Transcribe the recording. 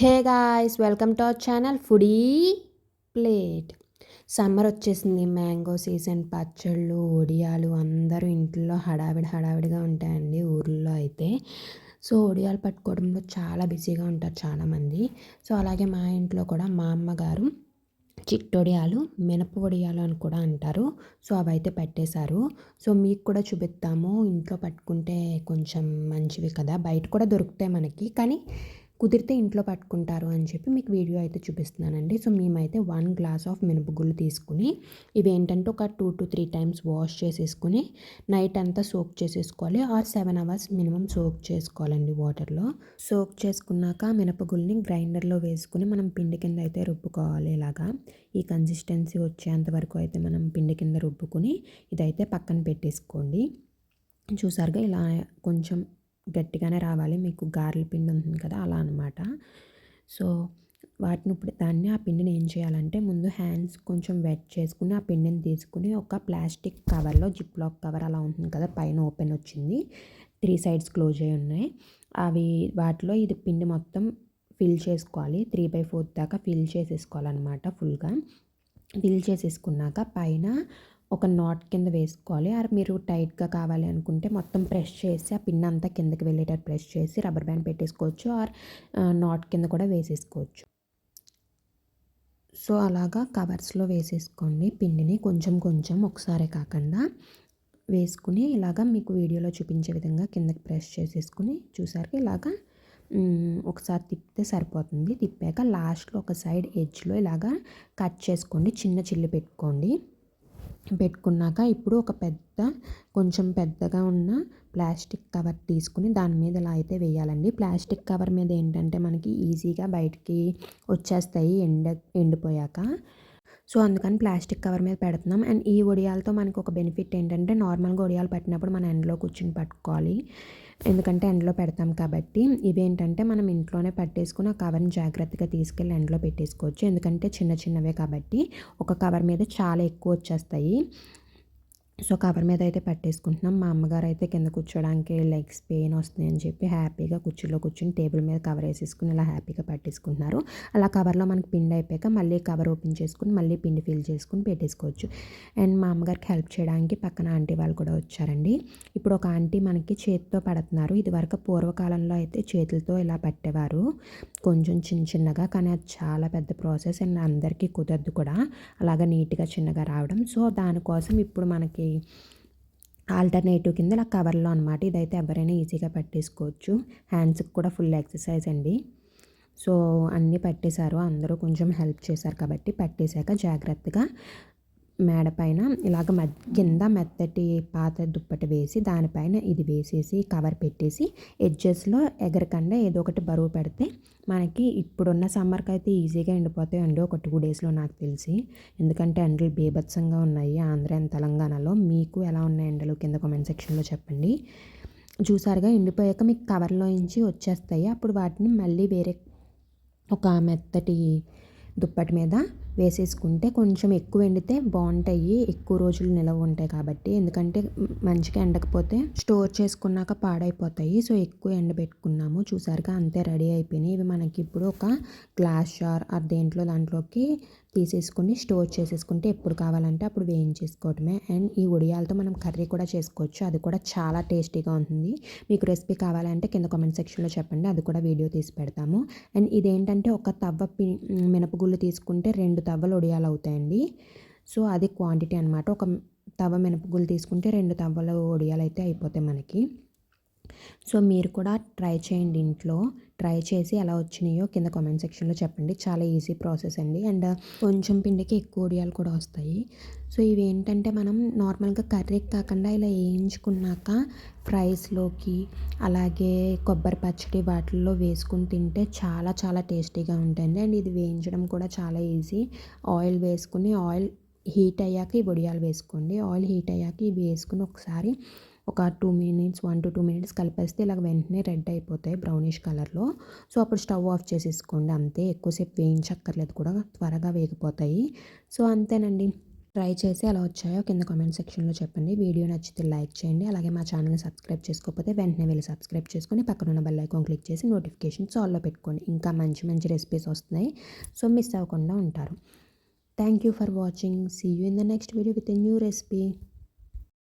Hey guys welcome to our channel foodie plate. Summer వచ్చేసింది mango season పచ్చళ్ళు ఒడియాలు అందరూ ఇంట్లో హడావిడి హడావిడిగా ఉంటాయండి ఊర్లో అయితే. సో ఒడియాలు పట్టుకోవడంలో చాలా బిజీగా ఉంటారు చాలామంది. సో అలాగే మా ఇంట్లో కూడా మా అమ్మగారు చిట్టొడియాలు మినప వడియాలు అని కూడా అంటారు. సో అవైతే పెట్టేశారు. సో మీకు కూడా చూపిస్తాము ఇంట్లో పట్టుకుంటే కొంచెం మంచివి కదా బయట కూడా దొరుకుతాయి మనకి. కానీ కుదిరితే ఇంట్లో పట్టుకుంటారు అని చెప్పి మీకు వీడియో అయితే చూపిస్తున్నానండి. సో మేమైతే వన్ గ్లాస్ ఆఫ్ మినపగుళ్ళు తీసుకుని ఇవి ఏంటంటే ఒక two to three times wash చేసేసుకుని నైట్ అంతా సోక్ చేసేసుకోవాలి. Or seven hours minimum soak చేసుకోవాలండి వాటర్లో. సోక్ చేసుకున్నాక మినపగుళ్ళని గ్రైండర్లో వేసుకుని మనం పిండి కింద అయితే రుబ్బుకోవాలి ఇలాగా. ఈ కన్సిస్టెన్సీ వచ్చేంత వరకు అయితే మనం పిండి కింద రుబ్బుకుని ఇదైతే పక్కన పెట్టేసుకోండి. చూసారుగా ఇలా కొంచెం గట్టిగానే రావాలి. మీకు గారెల పిండి ఉంటుంది కదా అలా అనమాట సో వాటిని ఇప్పుడు దాన్ని ఆ పిండిని ఏం చేయాలంటే ముందు హ్యాండ్స్ కొంచెం వెట్ చేసుకుని ఆ పిండిని తీసుకుని ఒక ప్లాస్టిక్ కవర్లో జిప్ లాక్ కవర్ అలా ఉంటుంది కదా పైన ఓపెన్ వచ్చింది. త్రీ సైడ్స్ క్లోజ్ అయి ఉన్నాయి. అవి వాటిలో ఇది పిండి మొత్తం ఫిల్ చేసుకోవాలి. త్రీ బై ఫోర్త్ దాకా ఫిల్ చేసేసుకోవాలన్నమాట ఫుల్గా. ఫిల్ చేసేసుకున్నాక పైన ఒక నాట్ కింద వేసుకోవాలి. ఆర్ మీరు టైట్గా కావాలి అనుకుంటే మొత్తం ప్రెస్ చేసి ఆ పిన్ అంతా కిందకి వెళ్ళేటట్టు ప్రెస్ చేసి రబ్బర్ బ్యాండ్ పెట్టేసుకోవచ్చు. ఆర్ నాట్ కింద కూడా వేసేసుకోవచ్చు. సో అలాగా కవర్స్లో వేసేసుకోండి. పిండిని కొంచెం కొంచెం ఒకసారి కాకుండా వేసుకుని ఇలాగా మీకు వీడియోలో చూపించే విధంగా కిందకి ప్రెస్ చేసేసుకుని చూసారు ఇలాగా ఒకసారి తిప్పితే సరిపోతుంది. తిప్పాక లాస్ట్లో ఒక సైడ్ ఎడ్జ్లో ఇలాగా కట్ చేసుకోండి. చిన్న చిల్లు పెట్టుకోండి. పెట్టుకున్నాక ఇప్పుడు ఒక పెద్ద కొంచెం పెద్దగా ఉన్న ప్లాస్టిక్ కవర్ తీసుకుని దాని మీద ఇలా అయితే వేయాలండి. ప్లాస్టిక్ కవర్ మీద ఏంటంటే మనకి ఈజీగా బయటికి వచ్చేస్తాయి ఎండ ఎండిపోయాక. సో అందుకని ప్లాస్టిక్ కవర్ మీద పెడుతున్నాం. అండ్ ఈ వడియాలతో మనకు ఒక బెనిఫిట్ ఏంటంటే నార్మల్గా ఒడియాలు పెట్టినప్పుడు మనం ఎండలో కూర్చుని పట్టుకోవాలి. ఎందుకంటే ఎండలో పెడతాం కాబట్టి. ఇవేంటంటే మనం ఇంట్లోనే పట్టేసుకుని ఆ కవర్ని జాగ్రత్తగా తీసుకెళ్ళి ఎండలో పెట్టేసుకోవచ్చు. ఎందుకంటే చిన్న చిన్నవే కాబట్టి ఒక కవర్ మీద చాలా ఎక్కువ వచ్చేస్తాయి. సో కవర్ మీద అయితే పట్టేసుకుంటున్నాం. మా అమ్మగారు అయితే కింద కూర్చోడానికి లెగ్స్ పెయిన్ వస్తుంది అని చెప్పి హ్యాపీగా కుర్చీలో కూర్చుని టేబుల్ మీద కవర్ వేసేసుకుని ఇలా హ్యాపీగా పట్టేసుకుంటున్నారు. అలా కవర్లో మనకి పిండి అయిపోయాక మళ్ళీ కవర్ ఓపెన్ చేసుకుని మళ్ళీ పిండి ఫిల్ చేసుకుని పెట్టేసుకోవచ్చు. అండ్ మా అమ్మగారికి హెల్ప్ చేయడానికి పక్కన ఆంటీ వాళ్ళు కూడా వచ్చారండి. ఇప్పుడు ఒక ఆంటీ మనకి చేతితో పడుతున్నారు. ఇది వరకు పూర్వకాలంలో అయితే చేతులతో ఇలా పట్టేవారు. కొంచెం చిన్న చిన్నగా కానీ అది చాలా పెద్ద ప్రాసెస్ అండ్ అందరికీ కుదరదు కూడా. అలాగా నీట్గా చిన్నగా రావడం. సో దానికోసం ఇప్పుడు మనకి ఆల్టర్నేటివ్ కింద ఇలా కవర్లో అనమాట ఇదైతే ఎవరైనా ఈజీగా పట్టేసుకోవచ్చు. హ్యాండ్స్కి కూడా ఫుల్ ఎక్సర్సైజ్ అండి. సో అన్నీ పట్టేశారు. అందరూ కొంచెం హెల్ప్ చేశారు కాబట్టి పట్టేశాక జాగ్రత్తగా మేడ పైన ఇలాగ కింద మెత్తటి పాత దుప్పటి వేసి దానిపైన ఇది వేసేసి కవర్ పెట్టేసి ఎడ్జెస్లో ఎగరకుండా ఏదో ఒకటి బరువు పెడితే మనకి ఇప్పుడున్న సమ్మర్కి అయితే ఈజీగా ఎండిపోతాయండి ఒక టూ డేస్లో నాకు తెలిసి. ఎందుకంటే ఎండలు బీభత్సంగా ఉన్నాయి ఆంధ్ర అండ్ తెలంగాణలో. మీకు ఎలా ఉన్నాయి ఎండలు? కింద కామెంట్ సెక్షన్లో చెప్పండి. చూసారుగా ఎండిపోయాక మీకు కవర్లో నుంచి వచ్చేస్తాయి. అప్పుడు వాటిని మళ్ళీ వేరే ఒక మెత్తటి దుప్పటి మీద వేసేసుకుంటే కొంచెం ఎక్కువ ఎండితే బాగుంటాయి. ఎక్కువ రోజులు నిలవ ఉంటాయి కాబట్టి. ఎందుకంటే మంచిగా ఎండకపోతే స్టోర్ చేసుకున్నాక పాడైపోతాయి. సో ఎక్కువ ఎండబెట్టుకున్నాము చూసారుగా అంతే రెడీ అయిపోయినాయి. ఇవి మనకి ఇప్పుడు ఒక గ్లాస్ జార్ ఆ దేంట్లో దాంట్లోకి తీసేసుకుని స్టోర్ చేసేసుకుంటే ఎప్పుడు కావాలంటే అప్పుడు వేయించేసుకోవటమే. అండ్ ఈ ఉడియాలతో మనం కర్రీ కూడా చేసుకోవచ్చు. అది కూడా చాలా టేస్టీగా ఉంటుంది. మీకు రెసిపీ కావాలంటే కింద కామెంట్ సెక్షన్లో చెప్పండి. అది కూడా వీడియో తీసి పెడతాము. అండ్ ఇదేంటంటే ఒక తవ్వ పి మినపగుళ్ళు తీసుకుంటే రెండు తవ్వలు ఒడియాలు అవుతాయండి. సో అది క్వాంటిటీ అనమాట ఒక తవ్వ మినపగుళ్ళు తీసుకుంటే రెండు తవ్వలు ఒడియాలు అయితే అయిపోతాయి మనకి. సో మీరు కూడా ట్రై చేయండి ఇంట్లో. ట్రై చేసి ఎలా వచ్చినాయో కింద కామెంట్ సెక్షన్లో చెప్పండి. చాలా ఈజీ ప్రాసెస్ అండి. అండ్ కొంచెం పిండికి ఎక్కువ ఒడియాలు కూడా వస్తాయి. సో ఇవి ఏంటంటే మనం నార్మల్గా కర్రీకి కాకుండా ఇలా వేయించుకున్నాక ఫ్రైస్లోకి అలాగే కొబ్బరి పచ్చడి వాటిల్లో వేసుకుని తింటే చాలా చాలా టేస్టీగా ఉంటుంది అండ్ ఇది వేయించడం కూడా చాలా ఈజీ. ఆయిల్ వేసుకుని ఆయిల్ హీట్ అయ్యాక ఈ వడియాలు వేసుకోండి. ఆయిల్ హీట్ అయ్యాక ఇవి వేసుకుని ఒకసారి ఒక two minutes one to two minutes కలిపేస్తే ఇలాగ వెంటనే రెడ్ అయిపోతాయి బ్రౌనిష్ కలర్లో. సో అప్పుడు స్టవ్ ఆఫ్ చేసేసుకోండి. అంతే ఎక్కువసేపు వేయించక్కర్లేదు కూడా త్వరగా వేగిపోతాయి. సో అంతేనండి. ట్రై చేసి ఎలా వచ్చాయో కింద కామెంట్ సెక్షన్లో చెప్పండి. వీడియో నచ్చితే లైక్ చేయండి. అలాగే మా ఛానల్ని సబ్స్క్రైబ్ చేసుకోకపోతే వెంటనే వెళ్ళి సబ్స్క్రైబ్ చేసుకొని పక్కన ఉన్న బెల్ ఐకాన్ క్లిక్ చేసి నోటిఫికేషన్స్ ఆల్లో పెట్టుకోండి. ఇంకా మంచి మంచి రెసిపీస్ వస్తున్నాయి. సో మిస్ అవ్వకుండా ఉంటారు. Thank you for watching. See you in the next video with a new recipe